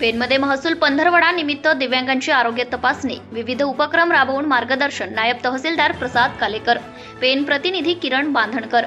पेनमध्ये महसूल पंधरवडा निमित्त दिव्यांगांची आरोग्य तपासणी विविध उपक्रम राबवून मार्गदर्शन नायब तहसीलदार प्रसाद कालेकर पेन प्रतिनिधी किरण बांधणकर.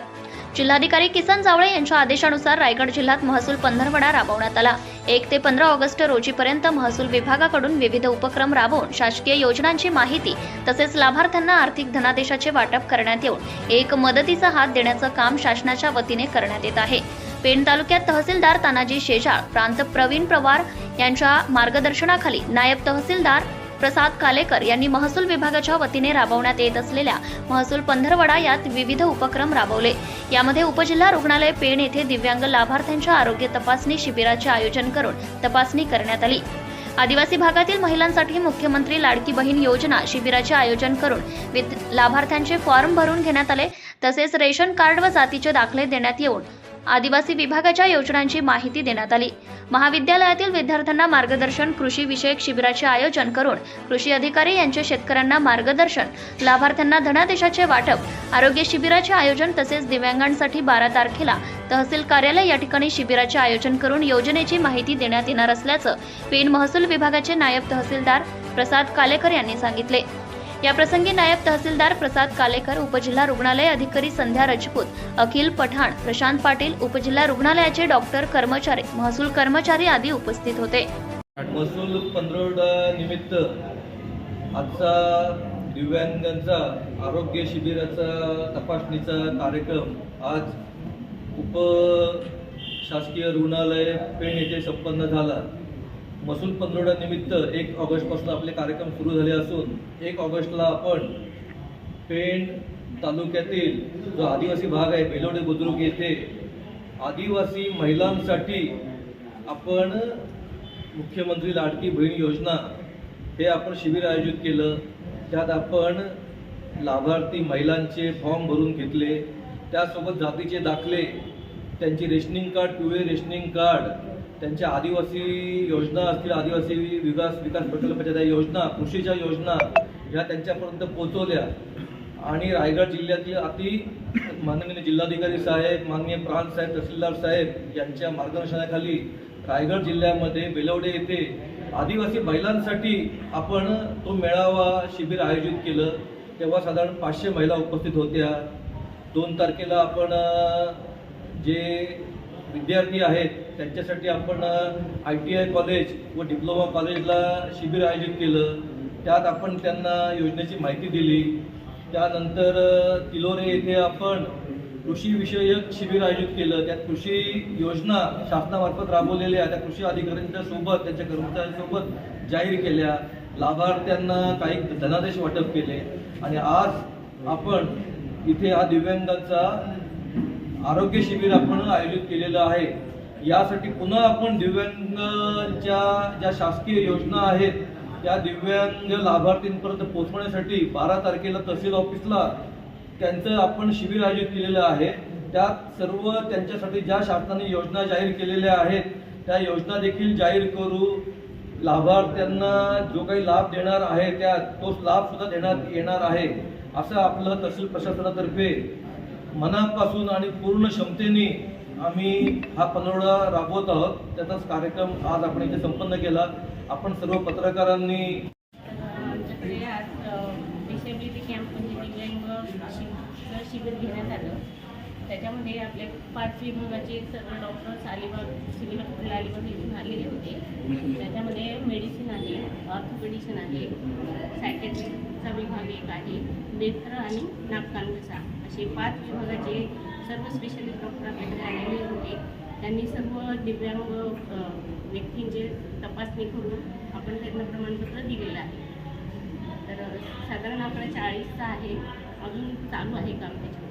जिल्हाधिकारी किसन जावळे यांच्या आदेशानुसार रायगड जिल्ह्यात महसूल पंधरवडा राबवण्यात आला. एक ते पंधरा ऑगस्ट रोजीपर्यंत महसूल विभागाकडून विविध उपक्रम राबवून शासकीय योजनांची माहिती तसेच लाभार्थ्यांना आर्थिक धनादेशाचे वाटप करण्यात येऊन एक मदतीचा हात देण्याचं काम शासनाच्या वतीने करण्यात येत आहे. पेण तालुक्यात तहसीलदार तानाजी शेजाळ प्रांत प्रवीण पवार यांच्या मार्गदर्शनाखाली नायब तहसीलदार प्रसाद कालेकर यांनी महसूल विभागाच्या वतीने राबवण्यात येत असलेल्या महसूल पंधरवडा यात विविध उपक्रम राबवले. यामध्ये उपजिल्हा रुग्णालय पेण येथे दिव्यांग लाभार्थ्यांच्या आरोग्य तपासणी शिबिराचे आयोजन करून तपासणी करण्यात आली. आदिवासी भागातील महिलांसाठी मुख्यमंत्री लाडकी बहीण योजना शिबिराचे आयोजन करून विद- लाभार्थ्यांचे फॉर्म भरून घेण्यात आले. तसेच रेशन कार्ड व जातीचे दाखले देण्यात येऊन आदिवासी विभागाच्या योजनांची माहिती देण्यात आली. महाविद्यालयातील विद्यार्थ्यांना मार्गदर्शन कृषी विषयक शिबिराचे आयोजन करून कृषी अधिकारी यांचे शेतकऱ्यांना मार्गदर्शन लाभार्थ्यांना धनादेशाचे वाटप आरोग्य शिबिराचे आयोजन तसेच दिव्यांगांसाठी बारा तारखेला तहसील कार्यालय या ठिकाणी शिबिराचे आयोजन करून योजनेची माहिती देण्यात येणार असल्याचं पेण महसूल विभागाचे नायब तहसीलदार प्रसाद कालेकर यांनी सांगितले. याप्रसंगी नायब तहसीलदार प्रसाद कालेकर उपजिल्हा रुग्णालय अधिकारी संध्या राजपूत अखिल पठाण प्रशांत पाटील उपजिल्हा रुग्णालयाचे डॉक्टर कर्मचारी महसूल कर्मचारी आदी उपस्थित होते. महसूल निमित्त आजचा दिव्यांगांचा आरोग्य शिबिराचा तपासणीचा कार्यक्रम आज उप शासकीय रुग्णालय पेण येथे संपन्न झाला. महसूल पंधरवड्यानिमित्त एक ऑगस्टपासून आपले कार्यक्रम सुरू झाले असून एक ऑगस्टला आपण पेण तालुक्यातील जो आदिवासी भाग आहे बेलोडे बुद्रुक येथे आदिवासी महिलांसाठी आपण मुख्यमंत्री लाडकी बहीण योजना हे आपण शिबिर आयोजित केलं. त्यात आपण लाभार्थी महिलांचे फॉर्म भरून घेतले. त्यासोबत जातीचे दाखले त्यांची रेशनिंग कार्ड पिवळे रेशनिंग कार्ड त्यांच्या आदिवासी योजना असतील आदिवासी विकास विकास प्रकल्पाच्या त्या योजना कृषीच्या योजना ह्या त्यांच्यापर्यंत पोचवल्या आणि रायगड जिल्ह्यातील अति माननीय जिल्हाधिकारी साहेब माननीय प्रांत साहेब तहसीलदार साहेब यांच्या मार्गदर्शनाखाली रायगड जिल्ह्यामध्ये बेलवडे येथे आदिवासी महिलांसाठी आपण तो मेळावा शिबिर आयोजित केलं. तेव्हा साधारण पाचशे महिला उपस्थित होत्या. दोन तारखेला आपण जे विद्यार्थी आहेत त्यांच्यासाठी आपण आय टी आय कॉलेज व डिप्लोमा कॉलेजला शिबिर आयोजित केलं. त्यात आपण त्यांना योजनेची माहिती दिली. त्यानंतर तिलोरे येथे आपण कृषीविषयक शिबिर आयोजित केलं. त्यात कृषी योजना शासनामार्फत राबवलेल्या त्या कृषी अधिकाऱ्यांच्या सोबत त्यांच्या कर्मचाऱ्यांसोबत जाहीर केल्या. लाभार्थ्यांना काही धनादेश वाटप केले. आणि आज आपण इथे हा दिव्यांगांचा आरोग्य शिबिर आपण आयोजित केलेलं आहे. यासाठी पुन्हा आपण दिव्यांगच्या ज्या शासकीय योजना आहेत त्या दिव्यांग लाभार्थींपर्यंत पोहोचवण्यासाठी बारा तारखेला तहसील ऑफिसला त्यांचं आपण शिबिर आयोजित केलेलं आहे. त्यात सर्व त्यांच्यासाठी ज्या शासनाने योजना जाहीर केलेल्या आहेत त्या योजना देखील जाहीर करू. लाभार्थ्यांना जो काही लाभ देणार आहे त्या तोच लाभसुद्धा देण्यात येणार आहे असं आपलं तहसील प्रशासनातर्फे मनापासून आणि पूर्ण क्षमतेने आम्ही हा पंधरवडा राबवत आहोत. त्याचाच कार्यक्रम आज आपण इथे संपन्न केला. आपण सर्व पत्रकारांनी आमच्याकडे आज डिसेबिलिटी कॅम्प म्हणजे दिव्यांग शिबिर घेण्यात आलं. त्याच्यामध्ये आपले पाच विभागाचे सर्व doctors Alibag civil hospital Alibag इथून आलेले होते. त्याच्यामध्ये मेडिसिन आहे ऑर्थोपेडिशन आहे सायकेट्रिकचा विभाग एक आहे नेत्र आणि नाककानघसा असे पाच विभागाचे सर्व स्पेशलिस्ट डॉक्टर आपल्याकडे आलेले होते. त्यांनी सर्व दिव्यांग व्यक्तींची तपासणी करून आपण त्यांना प्रमाणपत्र दिलेलं आहे. तर साधारण आपला चाळीसचा आहे. अजून चालू आहे काम त्याच्यावर